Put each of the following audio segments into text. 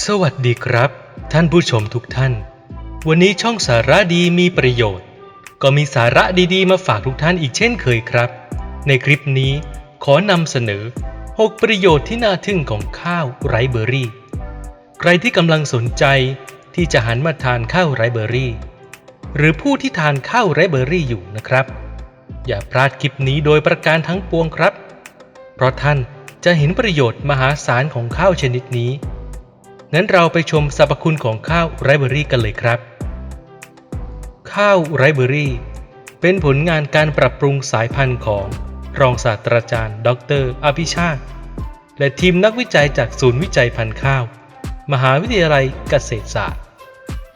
สวัสดีครับ ท่านผู้ชมทุกท่าน วันนี้ช่องสาระดีมีประโยชน์ ก็มีสาระดีๆ มาฝากทุกท่านอีกเช่นเคยครับ ในคลิปนี้ขอนำเสนอ 6 ประโยชน์ที่น่าทึ่งของข้าวไรเบอร์รี่ ใครที่กำลังสนใจที่จะหันมาทานข้าวไรเบอร์รี่ หรือผู้ที่ทานข้าวไรเบอร์รี่อยู่นะครับ อย่าพลาดคลิปนี้โดยประการทั้งปวงครับ เพราะท่านจะเห็นประโยชน์มหาศาลของข้าวชนิดนี้ นั้นเราไปชมสรรพคุณของข้าวไรเบอรี่กันเลยครับ ข้าวไรเบอร์รี่เป็นผลงานการปรับปรุงสายพันธุ์ของรองศาสตราจารย์ ดรอภิชาติ และทีมนักวิจัยจากศูนย์วิจัยพันธุ์ข้าว มหาวิทยาลัยเกษตรศาสตร์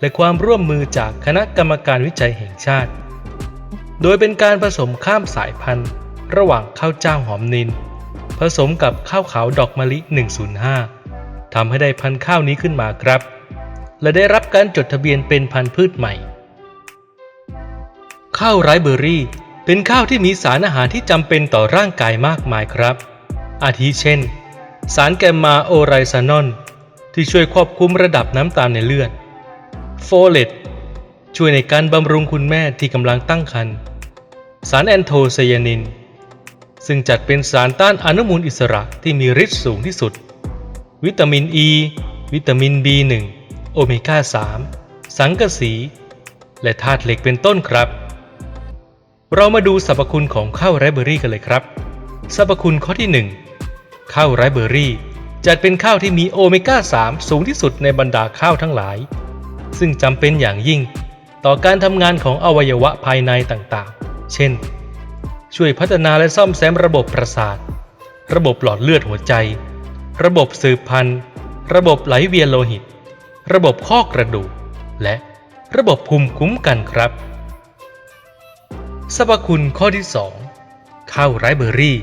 และความร่วมมือจากคณะกรรมการวิจัยแห่งชาติ โดยเป็นการผสมข้ามสายพันธุ์ ระหว่างข้าวเจ้าหอมนิน ผสมกับข้าวขาวดอกมะลิ 105 ทำให้ได้พันธุ์ข้าวนี้ขึ้นมาครับ และได้รับการจดทะเบียนเป็นพันธุ์พืชใหม่ ข้าวไรเบอร์รี่ เป็นข้าวที่มีสารอาหารที่จำเป็นต่อร่างกายมากมายครับ อาทิเช่น สารแกมมาโอไรซานอนที่ช่วยควบคุมระดับน้ำตาลในเลือด โฟเลตช่วยในการบำรุงคุณแม่ที่กำลังตั้งครรภ์ สารแอนโทไซยานิน ซึ่งจัดเป็นสารต้านอนุมูลอิสระที่มีฤทธิ์สูงที่สุด วิตามินอ e, ีวิตามิน B1 โอเมก้า 3 สังกะสี และธาตุเหล็กเป็นต้นครับ เรามาดูสรรพคุณของข้าวไรเบอรี่กันเลยครับ สรรพคุณข้อที่ 1 ข้าวไรเบอร์รี่จัดเป็นข้าวที่มีโอเมก้า 3 สูงที่สุดในบรรดาข้าวทั้งหลาย ซึ่งจำเป็นอย่างยิ่งต่อการทำงานของอวัยวะภายในต่างๆ เช่น ช่วยพัฒนาและซ่อมแซมระบบประสาท ระบบหลอดเลือดหัวใจ ระบบสืบพันธุ์ ระบบไหลเวียนโลหิต ระบบข้อกระดูก และระบบภูมิคุ้มกันครับสรรพคุณข้อที่ 2 ข้าวไรเบอร์รี่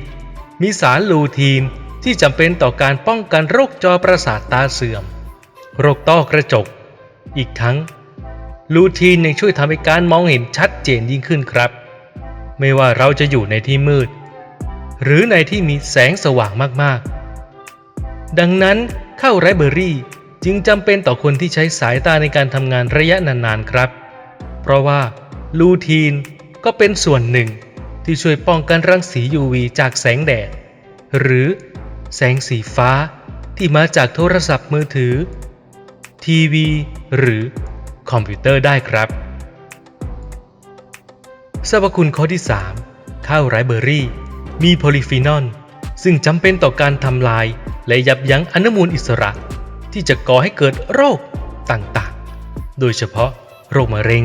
มีสารลูทีนที่จำเป็นต่อการป้องกันโรคจอประสาทตาเสื่อม โรคต้อกระจก อีกทั้ง ลูทีนยังช่วยทำให้การมองเห็นชัดเจนยิ่งขึ้นครับ ไม่ว่าเราจะอยู่ในที่มืด หรือในที่มีแสงสว่างมากๆ ดังนั้นข้าวไรเบอร์รี่จึงจำเป็นต่อคนที่ใช้สายตาในการทำงานระยะนานๆครับ เพราะว่าลูทีนก็เป็นส่วนหนึ่งที่ช่วยป้องกันรังสี UV จากแสงแดด หรือแสงสีฟ้าที่มาจากโทรศัพท์มือถือ ทีวี หรือคอมพิวเตอร์ได้ครับสรรพคุณข้อที่ 3 ข้าวไรเบอร์รี่ มีโพลีฟีนอลซึ่งจำเป็นต่อการทำลาย และยับยั้งอนุมูลอิสระที่จะก่อให้เกิดโรคต่างๆ โดยเฉพาะโรคมะเร็ง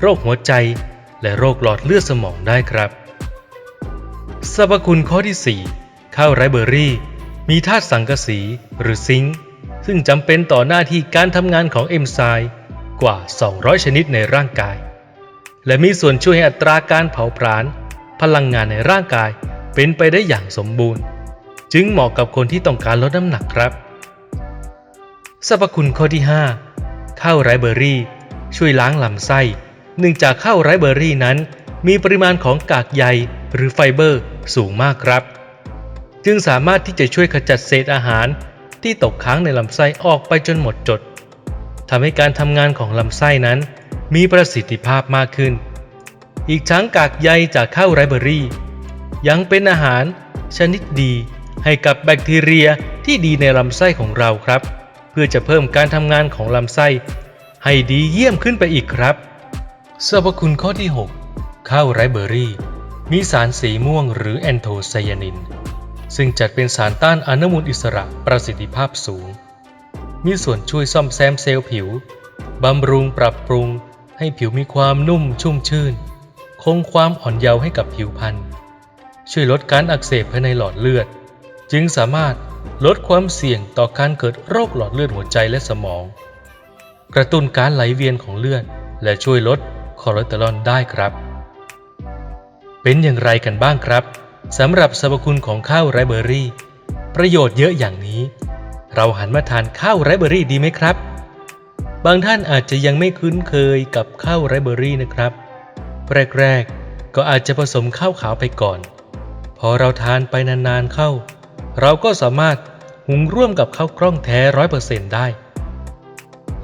โรคหัวใจ และโรคหลอดเลือดสมองได้ครับ สรรพคุณข้อที่ 4 ข้าวไรเบอร์รี่ มีธาตุสังกะสีหรือซิงค์ซึ่งจำเป็นต่อหน้าที่การทำงานของเอนไซม์กว่า 200 ชนิดในร่างกาย และมีส่วนช่วยให้อัตราการเผาผลาญพลังงานในร่างกายเป็นไปได้อย่างสมบูรณ์ จึงเหมาะกับคนที่ต้องการลดน้ำหนักครับ สรรพคุณข้อที่ 5 ข้าวไรเบอร์รี่ ช่วยล้างลำไส้ เนื่องจากข้าวไรเบอร์รี่นั้น มีปริมาณของกากใยหรือไฟเบอร์สูงมากครับ จึงสามารถที่จะช่วยขจัดเศษอาหารที่ตกค้างในลำไส้ออกไปจนหมดจดทำให้การทำงานของลำไส้นั้น มีประสิทธิภาพมากขึ้น อีกทั้งกากใยจากข้าวไรเบอร์รี่ ยังเป็นอาหารชนิดดี ให้กับแบคทีเรียที่ดีในลำไส้ของเราครับ เพื่อจะเพิ่มการทำงานของลำไส้ ให้ดีเยี่ยมขึ้นไปอีกครับสรรพคุณข้อที่ 6 ข้าวไรเบอร์รี่ มีสารสีม่วงหรือแอนโทไซยานิน ซึ่งจัดเป็นสารต้านอนุมูลอิสระประสิทธิภาพสูง มีส่วนช่วยซ่อมแซมเซลล์ผิวบำรุงปรับปรุง ให้ผิวมีความนุ่มชุ่มชื่น คงความอ่อนเยาว์ให้กับผิวพรรณช่วยลดการอักเสบภายในหลอดเลือด จึงสามารถลดความเสี่ยงต่อการเกิดโรคหลอดเลือดหัวใจและสมอง กระตุ้นการไหลเวียนของเลือด และช่วยลดคอเลสเตอรอลได้ครับ เป็นอย่างไรกันบ้างครับสำหรับสรรพคุณของข้าวไรเบอร์รี่ ประโยชน์เยอะอย่างนี้ เราหันมาทานข้าวไรเบอร์รี่ดีไหมครับ บางท่านอาจจะยังไม่คุ้นเคยกับข้าวไรเบอร์รี่นะครับแรกๆก็อาจจะผสมข้าวขาวไปก่อน พอเราทานไปนานๆเข้า เราก็สามารถหุงร่วมกับข้าวกล้องแท้ร้อยเปอร์เซ็นต์ได้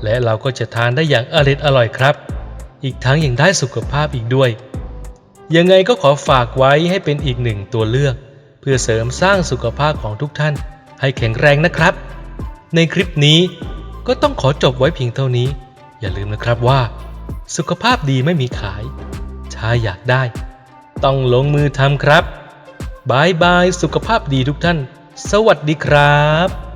และเราก็จะทานได้อย่างอร่อยอร่อยครับ อีกทั้งยังได้สุขภาพอีกด้วย ยังไงก็ขอฝากไว้ให้เป็นอีกหนึ่งตัวเลือก เพื่อเสริมสร้างสุขภาพของทุกท่าน ให้แข็งแรงนะครับ ในคลิปนี้ก็ต้องขอจบไว้เพียงเท่านี้ อย่าลืมนะครับว่า สุขภาพดีไม่มีขาย ถ้าอยากได้ ต้องลงมือทำครับบายบายสุขภาพดีทุกท่าน สวัสดีครับ